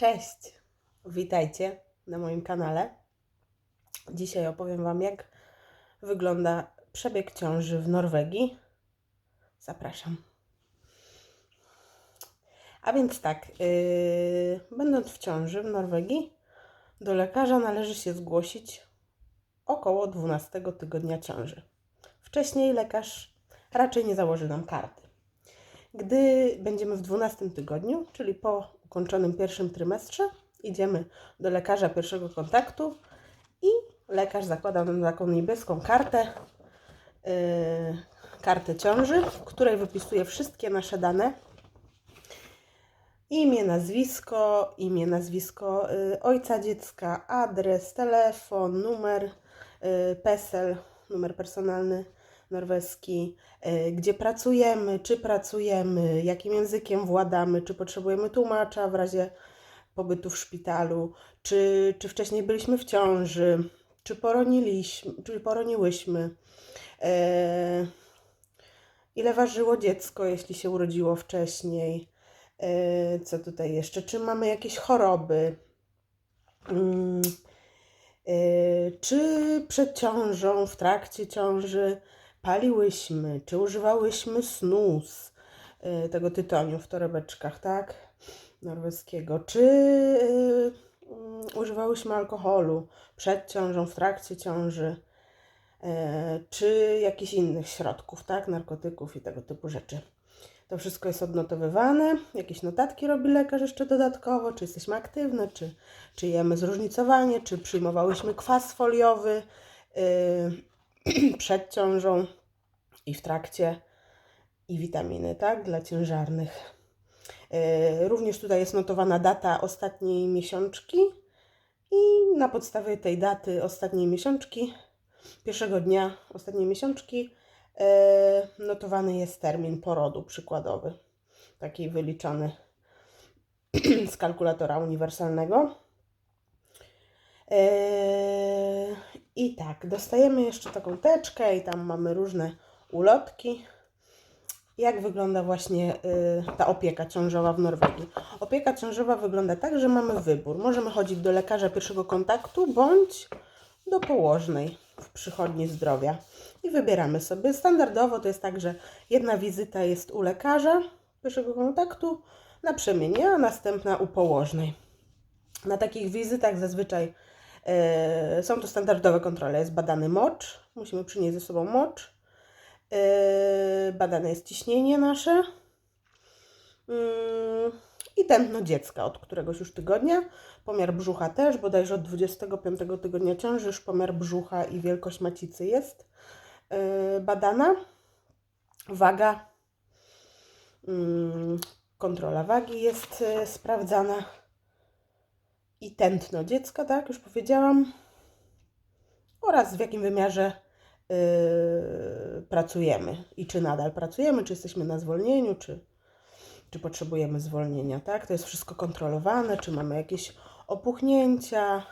Cześć! Witajcie na moim kanale. Dzisiaj opowiem Wam, jak wygląda przebieg ciąży w Norwegii. Zapraszam. A więc tak, yy, będąc w ciąży w Norwegii, do lekarza należy się zgłosić około 12 tygodnia ciąży. Wcześniej lekarz raczej nie założy nam karty. Gdy będziemy w 12 tygodniu, czyli po ukończonym pierwszym trymestrze, idziemy do lekarza pierwszego kontaktu i lekarz zakłada nam taką niebieską kartę, yy, kartę ciąży, w której wypisuje wszystkie nasze dane. Imię, nazwisko, imię, nazwisko yy, ojca dziecka, adres, telefon, numer, yy, PESEL, numer personalny norweski, y, gdzie pracujemy, czy pracujemy, jakim językiem władamy, czy potrzebujemy tłumacza w razie pobytu w szpitalu, czy, czy wcześniej byliśmy w ciąży, czy poroniliśmy, czy poroniłyśmy, e, ile ważyło dziecko, jeśli się urodziło wcześniej, e, co tutaj jeszcze, czy mamy jakieś choroby, mm, e, czy przed ciążą, w trakcie ciąży, paliłyśmy, czy używałyśmy snus, y, tego tytoniu w torebeczkach, tak? Norweskiego, czy y, mm, używałyśmy alkoholu przed ciążą, w trakcie ciąży, y, czy jakichś innych środków, tak? Narkotyków i tego typu rzeczy. To wszystko jest odnotowywane, jakieś notatki robi lekarz jeszcze dodatkowo, czy jesteśmy aktywne, czy, czy jemy zróżnicowanie, czy przyjmowałyśmy kwas foliowy, przed ciążą i w trakcie i witaminy, tak, dla ciężarnych. E, również tutaj jest notowana data ostatniej miesiączki i na podstawie tej daty ostatniej miesiączki, pierwszego dnia ostatniej miesiączki, e, notowany jest termin porodu przykładowy, taki wyliczony z kalkulatora uniwersalnego. I tak, dostajemy jeszcze taką teczkę i tam mamy różne ulotki. Jak wygląda właśnie y, ta opieka ciążowa w Norwegii? Opieka ciążowa wygląda tak, że mamy wybór. Możemy chodzić do lekarza pierwszego kontaktu bądź do położnej w przychodni zdrowia. I wybieramy sobie. Standardowo to jest tak, że jedna wizyta jest u lekarza pierwszego kontaktu na przemienie, a następna u położnej. Na takich wizytach zazwyczaj są to standardowe kontrole. Jest badany mocz, musimy przynieść ze sobą mocz. E, badane jest ciśnienie nasze mm, i tętno dziecka od któregoś już tygodnia. Pomiar brzucha też, bodajże od 25 tygodnia ciąży już pomiar brzucha i wielkość macicy jest e, badana. Waga, mm, kontrola wagi jest sprawdzana i tętno dziecka, tak, już powiedziałam, oraz w jakim wymiarze yy, pracujemy i czy nadal pracujemy, czy jesteśmy na zwolnieniu, czy, czy potrzebujemy zwolnienia, tak? To jest wszystko kontrolowane, czy mamy jakieś opuchnięcia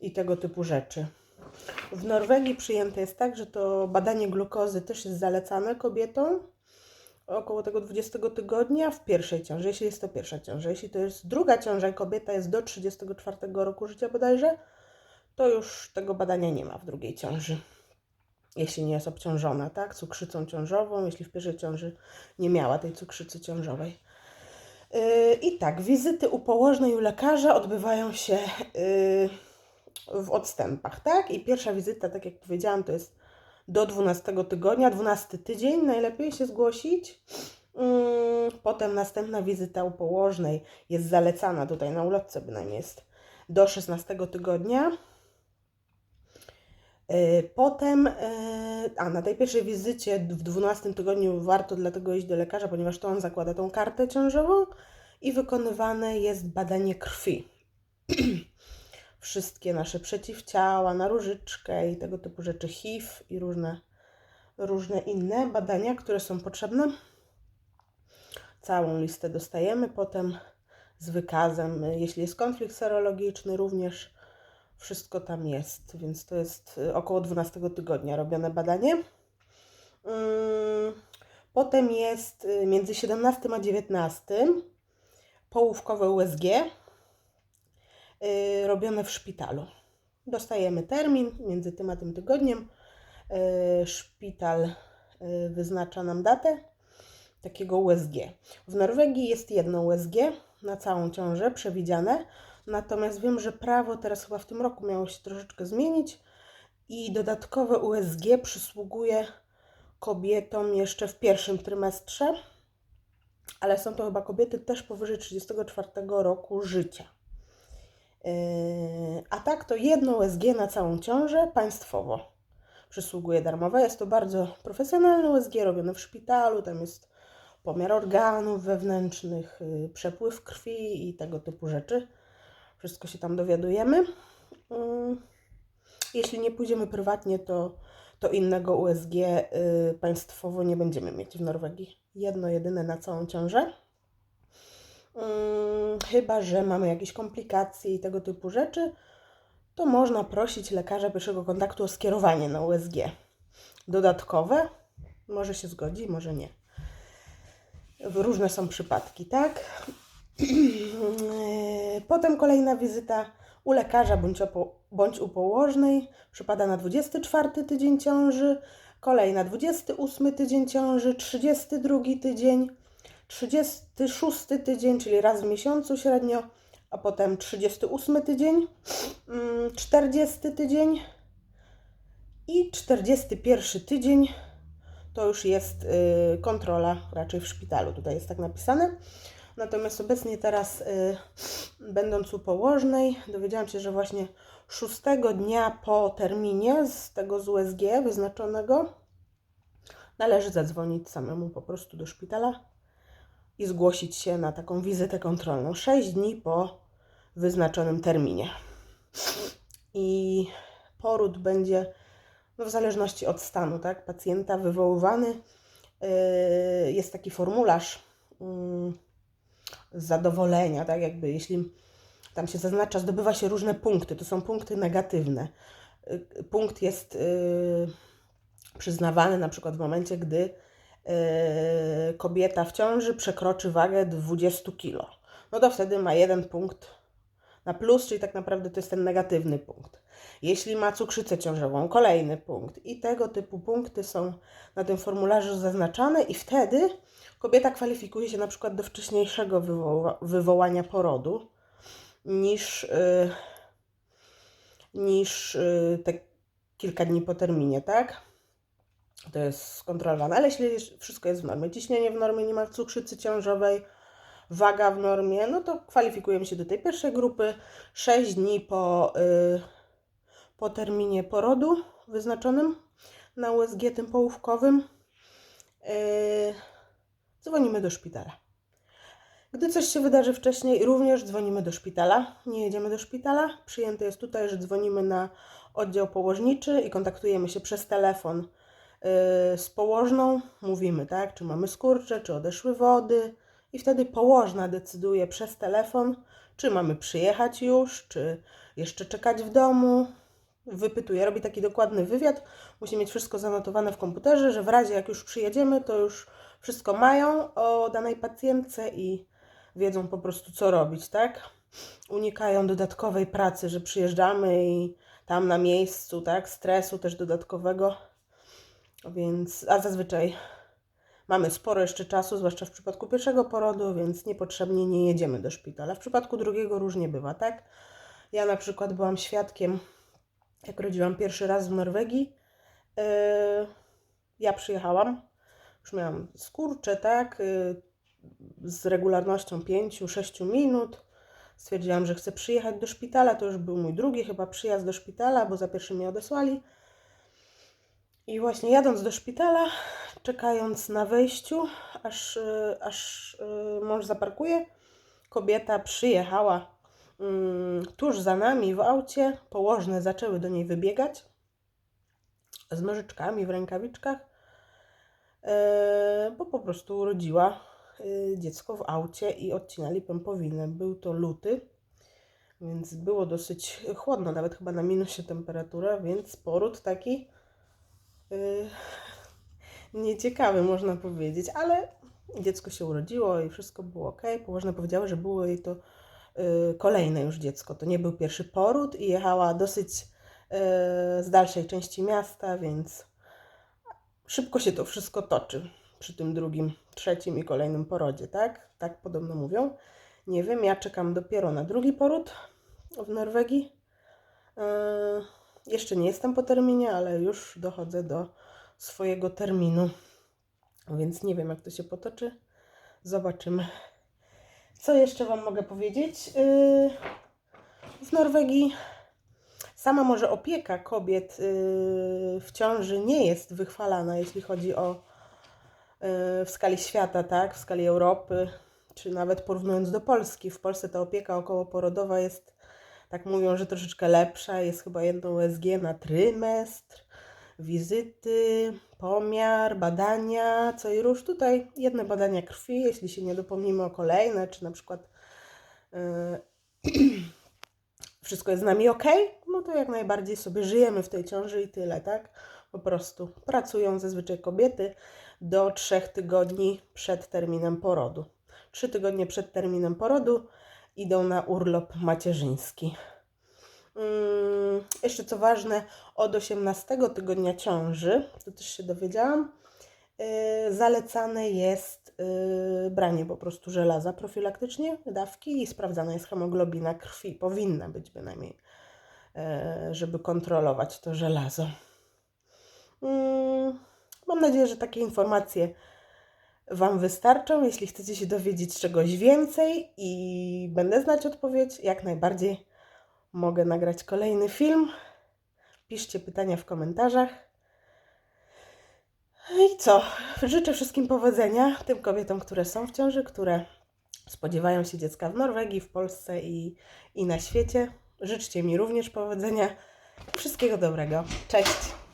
i tego typu rzeczy. W Norwegii przyjęte jest tak, że to badanie glukozy też jest zalecane kobietom, około tego 20 tygodnia w pierwszej ciąży, jeśli jest to pierwsza ciąża. Jeśli to jest druga ciąża i kobieta jest do 34 roku życia bodajże, to już tego badania nie ma w drugiej ciąży. Jeśli nie jest obciążona, tak, cukrzycą ciążową, jeśli w pierwszej ciąży nie miała tej cukrzycy ciążowej. Yy, I tak, wizyty u położnej u lekarza odbywają się yy, w odstępach, tak? I pierwsza wizyta, tak jak powiedziałam, to jest do 12 tygodnia, 12 tydzień najlepiej się zgłosić. Mm, potem następna wizyta u położnej jest zalecana, tutaj na ulotce bynajmniej jest do 16 tygodnia. Y, potem, y, a na tej pierwszej wizycie w 12 tygodniu warto dlatego iść do lekarza, ponieważ to on zakłada tą kartę ciążową i wykonywane jest badanie krwi. wszystkie nasze przeciwciała na różyczkę i tego typu rzeczy, HIV i różne, różne inne badania, które są potrzebne. Całą listę dostajemy potem z wykazem. Jeśli jest konflikt serologiczny, również wszystko tam jest, więc to jest około 12 tygodnia robione badanie. Mm, potem jest y, między 17 a 19 połówkowe USG, y, robione w szpitalu. Dostajemy termin między tym a tym tygodniem. Y, Szpital y, wyznacza nam datę takiego USG. W Norwegii jest jedno USG na całą ciążę przewidziane, natomiast wiem, że prawo teraz chyba w tym roku miało się troszeczkę zmienić i dodatkowe USG przysługuje kobietom jeszcze w pierwszym trymestrze, ale są to chyba kobiety też powyżej 34 roku życia. Yy, A tak to jedno USG na całą ciążę państwowo przysługuje darmowe. Jest to bardzo profesjonalne USG robione w szpitalu, tam jest pomiar organów wewnętrznych, yy, przepływ krwi i tego typu rzeczy. Wszystko się tam dowiadujemy. Yy, Jeśli nie pójdziemy prywatnie, to, to innego USG państwowo nie będziemy mieć w Norwegii. Jedno, jedyne na całą ciążę. Ym, Chyba, że mamy jakieś komplikacje i tego typu rzeczy, to można prosić lekarza pierwszego kontaktu o skierowanie na USG. Dodatkowe, może się zgodzi, może nie. Różne są przypadki, tak? Potem kolejna wizyta u lekarza bądź, bądź u położnej przypada na 24 tydzień ciąży, kolejna 28 tydzień ciąży, 32 tydzień, 36 tydzień, czyli raz w miesiącu średnio, a potem 38 tydzień, mm, 40 tydzień i 41 tydzień to już jest y, kontrola raczej w szpitalu. Tutaj jest tak napisane. Natomiast obecnie teraz, y, będąc u położnej, dowiedziałam się, że właśnie szóstego dnia po terminie z tego z USG wyznaczonego należy zadzwonić samemu po prostu do szpitala i zgłosić się na taką wizytę kontrolną. 6 dni po wyznaczonym terminie. I poród będzie, no w zależności od stanu tak, pacjenta, wywoływany. Yy, Jest taki formularz mm, zadowolenia, tak jakby jeśli tam się zaznacza, zdobywa się różne punkty, to są punkty negatywne. Y, Punkt jest przyznawany na przykład w momencie, gdy kobieta w ciąży przekroczy wagę 20 kg. No to wtedy ma jeden punkt na plus, czyli tak naprawdę to jest ten negatywny punkt. Jeśli ma cukrzycę ciążową, kolejny punkt. I tego typu punkty są na tym formularzu zaznaczane i wtedy kobieta kwalifikuje się na przykład do wcześniejszego wywoła- wywołania porodu niż, y, niż y, te kilka dni po terminie, tak? To jest skontrolowane, ale jeśli wszystko jest w normie, ciśnienie w normie, nie ma cukrzycy ciążowej, waga w normie, no to kwalifikujemy się do tej pierwszej grupy. 6 dni po, y, po terminie porodu wyznaczonym na USG tym połówkowym y, dzwonimy do szpitala. Gdy coś się wydarzy wcześniej, również dzwonimy do szpitala. Nie jedziemy do szpitala. Przyjęte jest tutaj, że dzwonimy na oddział położniczy i kontaktujemy się przez telefon yy, z położną. Mówimy, tak, czy mamy skurcze, czy odeszły wody. I wtedy położna decyduje przez telefon, czy mamy przyjechać już, czy jeszcze czekać w domu. Wypytuje, robi taki dokładny wywiad. Musi mieć wszystko zanotowane w komputerze, że w razie jak już przyjedziemy, to już wszystko mają o danej pacjentce i wiedzą po prostu co robić, tak? Unikają dodatkowej pracy, że przyjeżdżamy i tam na miejscu, tak? Stresu też dodatkowego. Więc, a zazwyczaj mamy sporo jeszcze czasu, zwłaszcza w przypadku pierwszego porodu, więc niepotrzebnie nie jedziemy do szpitala. W przypadku drugiego różnie bywa, tak? Ja na przykład byłam świadkiem, jak rodziłam pierwszy raz w Norwegii. Yy, ja przyjechałam, już miałam skurcze, tak? Yy, z regularnością 5-6 minut. Stwierdziłam, że chcę przyjechać do szpitala. To już był mój drugi chyba przyjazd do szpitala, bo za pierwszy mnie odesłali. I właśnie jadąc do szpitala, czekając na wejściu, aż, y, aż y, mąż zaparkuje, kobieta przyjechała mm, tuż za nami w aucie. Położne zaczęły do niej wybiegać z nożyczkami w rękawiczkach, e, bo po prostu urodziła y, dziecko w aucie i odcinali pępowinę. Był to luty, więc było dosyć chłodno, nawet chyba na minusie temperatura, więc poród taki y, nieciekawy, można powiedzieć, ale dziecko się urodziło i wszystko było ok. Położne powiedziały, że było jej to y, kolejne już dziecko. To nie był pierwszy poród i jechała dosyć y, z dalszej części miasta, więc szybko się to wszystko toczy przy tym drugim, trzecim i kolejnym porodzie, tak? Tak podobno mówią. Nie wiem, ja czekam dopiero na drugi poród w Norwegii. Yy, jeszcze nie jestem po terminie, ale już dochodzę do swojego terminu, więc nie wiem, jak to się potoczy. Zobaczymy. Co jeszcze Wam mogę powiedzieć? Yy, w Norwegii sama może opieka kobiet yy, w ciąży nie jest wychwalana, jeśli chodzi o yy, w skali świata, tak, w skali Europy, czy nawet porównując do Polski. W Polsce ta opieka okołoporodowa jest, tak mówią, że troszeczkę lepsza. Jest chyba jedno USG na trymestr, wizyty, pomiar, badania, co i róż. Tutaj jedne badania krwi, jeśli się nie dopomnimy o kolejne, czy na przykład yy, wszystko jest z nami ok, no to jak najbardziej sobie żyjemy w tej ciąży i tyle, tak? Po prostu pracują zazwyczaj kobiety do trzech tygodni przed terminem porodu. Trzy tygodnie przed terminem porodu idą na urlop macierzyński. Mm, jeszcze co ważne, od 18 tygodnia ciąży, to też się dowiedziałam, yy, zalecane jest yy, branie po prostu żelaza profilaktycznie, dawki i sprawdzana jest hemoglobina krwi. Powinna być bynajmniej, yy, żeby kontrolować to żelazo. Mm, Mam nadzieję, że takie informacje Wam wystarczą. Jeśli chcecie się dowiedzieć czegoś więcej i będę znać odpowiedź, jak najbardziej mogę nagrać kolejny film. Piszcie pytania w komentarzach. I co? Życzę wszystkim powodzenia, tym kobietom, które są w ciąży, które spodziewają się dziecka w Norwegii, w Polsce i, i na świecie. Życzcie mi również powodzenia. Wszystkiego dobrego. Cześć!